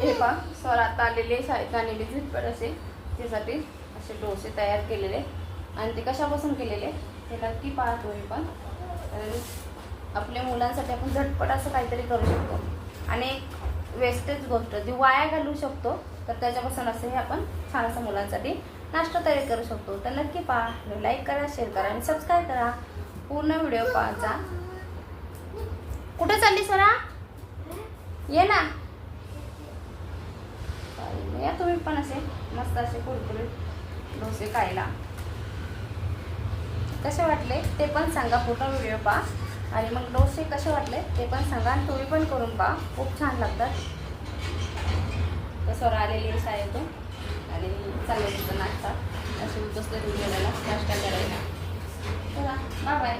हे पहा सर आता आलेले शाळेत आलेले झटपट असे. त्यासाठी असे डोसे तयार केलेले. आणि ते कशापासून केलेले? हे नक्की पाहतो हे पण. आपल्या मुलांसाठी आपण झटपट असं काहीतरी करू शकतो. आणि एक वेस्टेज गोष्ट जी वाया घालू शकतो तर त्याच्यापासून असं हे आपण छान असं मुलांसाठी नाश्ता तयार करू शकतो. तर नक्की पहा लाईक करा शेअर करा आणि सबस्क्राईब करा. पूर्ण व्हिडिओ पाहायचा कुठे चालली सरा ये ना. चालेल. या तुम्ही पण असे मस्त असे कुरकुरीत डोसे खायला. कसे वाटले ते पण सांगा पूर्ण व्हिडिओ पहा. आणि मग डोसे कसे वाटले ते पण सांगा आणि तुम्ही पण करून पहा. खूप छान लागतात. कसं आलेली आहे शाळेतून. आणि चांगलं तिथं नाश्ता असे बसले व्हिडिओला नाश्ता करायला. चला बाय बाय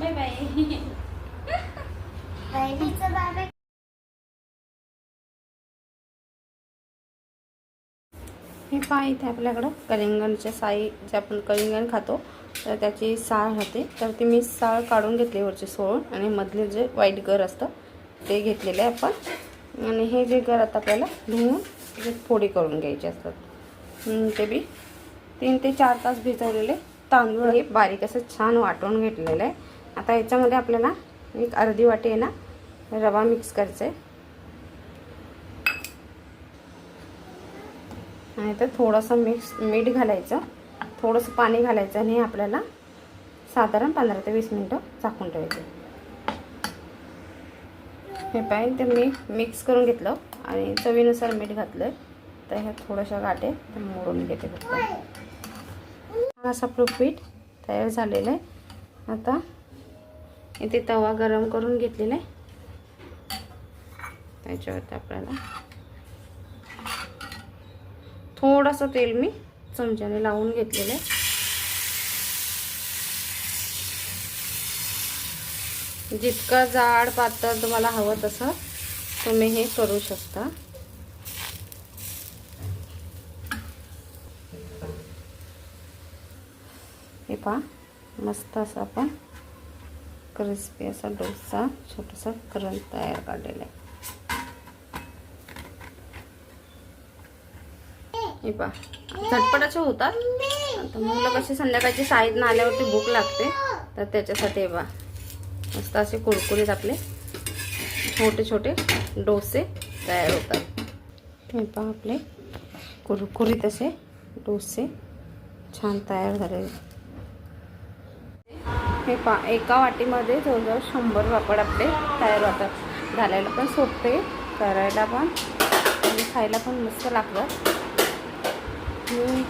बाय बाय बहिणीचं बाबा हे पहा इथे आपल्याकडं कलिंगणच्या साई जे आपण कलिंगण खातो तर त्याची साळ राहते. तर ती मी साळ काढून घेतली वरची सोळून आणि मधले जे वाईट गर असतं ते घेतलेले आहे आपण. आणि हे जे गर आता आपल्याला धुवून त्याची फोडी करून घ्यायचे असतात. ते बी. तीन ते चार तास भिजवलेले तांदूळ हे बारीक असं छान वाटून घेतलेलं आहे. आता याच्यामध्ये आपल्याला एक अर्धी वाटी आहे ना रवा मिक्स करायचा आहे. आणि तर थोडंसं मिक्स मीठ घालायचं. थोडंसं पाणी घालायचं आणि आपल्याला साधारण पंधरा ते वीस मिनटं झाकून ठेवायचं. हे पाय ते मी मिक्स करून घेतलं आणि चवीनुसार मीठ घातलं तर ह्या थोड्याशा गाठे तर मोडून घेते फक्त. छान पीठ तयार झालेलं आहे. आता इथे तवा गरम करून घेतलेला आहे. त्याच्यावरती आपल्याला थोडंसं तेल मी चमच्याने लावून घेतलेलं आहे. जितकं जाड पातळ तुम्हाला हवं तसं तुम्ही हे करू शकता. हे पहा मस्त असं आपण क्रिस्पी असा डोसा छोटासा करंट तयार काढलेला आहे. हे पहा. झटपटाचे होतात. आता मुलं कशी संध्याकाळची शाळेतनं आल्यावरती भूक लागते. तर त्याच्यासाठी हे पा मस्त असे कुरकुरीत आपले छोटे छोटे डोसे तयार होतात. हे पहा आपले कुरकुरीत असे डोसे छान तयार झाले हे पा एका वाटीमध्ये जवळजवळ शंभर पापड आपले तयार होतात. घालायला पण सोपे करायला पण आणि खायला पण मस्त लागतं मी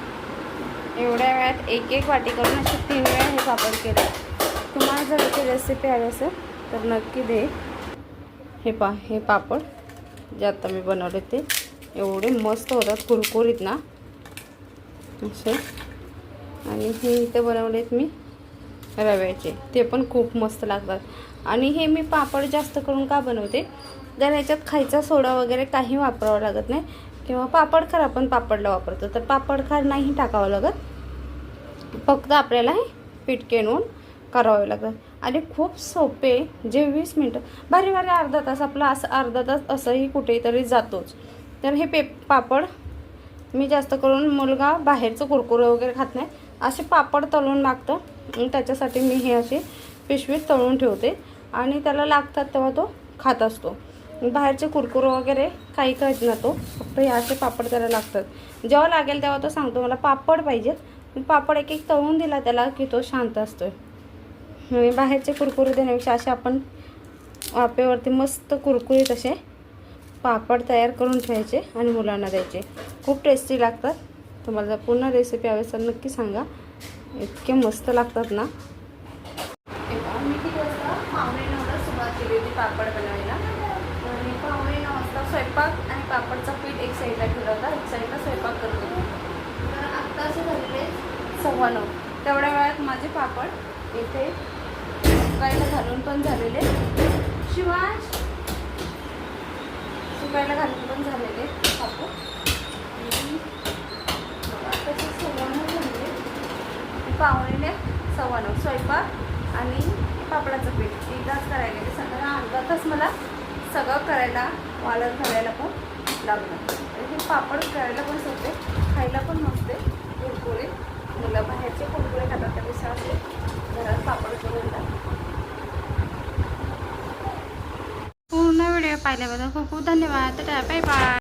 एवढ्या वेळात एक एक वाटी करून असे तीन वेळा हे पापड केले. तुम्हाला जर याची रेसिपी हवी असेल तर नक्की दे. हे पा हे पापड जे आता मी बनवले ते एवढे मस्त होतात कुरकुरीत ना. असे. आणि हे इथे बनवलेत मी रव्याचे. ते पण खूप मस्त लागतात. आणि हे मी पापड जास्त करून का बनवते? जर ह्याच्यात खायचा सोडा वगैरे काही वापरावं लागत नाही किंवा पापड खार आपण पापडला वापरतो. तर पापड खार नाही टाकावं लागत. फक्त आपल्याला हे पीठ केनवून करावे लागत आणि खूप सोपे जे वीस मिनटं भारी भारी अर्धा तास आपला असं अर्धा तास असंही कुठेतरी जातोच. तर हे पे पापड मी जास्त करून मुलगा बाहेरचं कुरकुरं वगैरे खात नाही. असे पापड तळून मागतं. आणि त्याच्यासाठी मी हे असे पिशवीत तळून ठेवते. आणि त्याला लागतात तेव्हा तो खात असतो. बाहेरचे कुरकुरे वगैरे काही खात ना तो फक्त हे असे पापड त्याला लागतात. जेव्हा लागेल तेव्हा तो सांगतो मला पापड पाहिजेत. पापड एक एक तळून दिला त्याला की तो शांत असतोय. आणि बाहेरचे कुरकुरे देण्यापेक्षा असे आपण वापेवरती मस्त कुरकुरीत असे पापड तयार करून ठेवायचे आणि मुलांना द्यायचे. खूप टेस्टी लागतात. तुम्हाला जर पूर्ण रेसिपी हवी असेल नक्की सांगा. इतके मस्त लागतात ना. मी किती वाजता पाहुणे सुरुवात केली होती पापड बनवायला. आणि पावणे नऊ वाजता स्वयंपाक आणि पापडचा पीठ एक साईडला ठेवला होता. एक साईडला स्वयंपाक करत होतो. तर आत्ता असे झालेले? सव्वा नऊ. तेवढ्या वेळात माझे पापड इथे सुकायला घालून पण झालेले. शिवाज? सुकायला घालून पण झालेले पापड. आणि आताचे सव्वा नऊ झालेले. पावणेने सव्वा नऊ. स्वयंपाक आणि पापडाचं पीठ. एकदाच करायला गेले. साधारण अर्धा तास मला सगळं करायला वाळत घालायला पण लागणार आणि हे पापड करायला पण सोपे खायला पण मस्त कुरकुरे मुलं बाहेरचे कुरकुरे खातात त्यापेक्षा असे घरात पापड करून टाक पूर्ण व्हिडिओ पाहिल्याबद्दल खूप खूप धन्यवाद. Bye bye.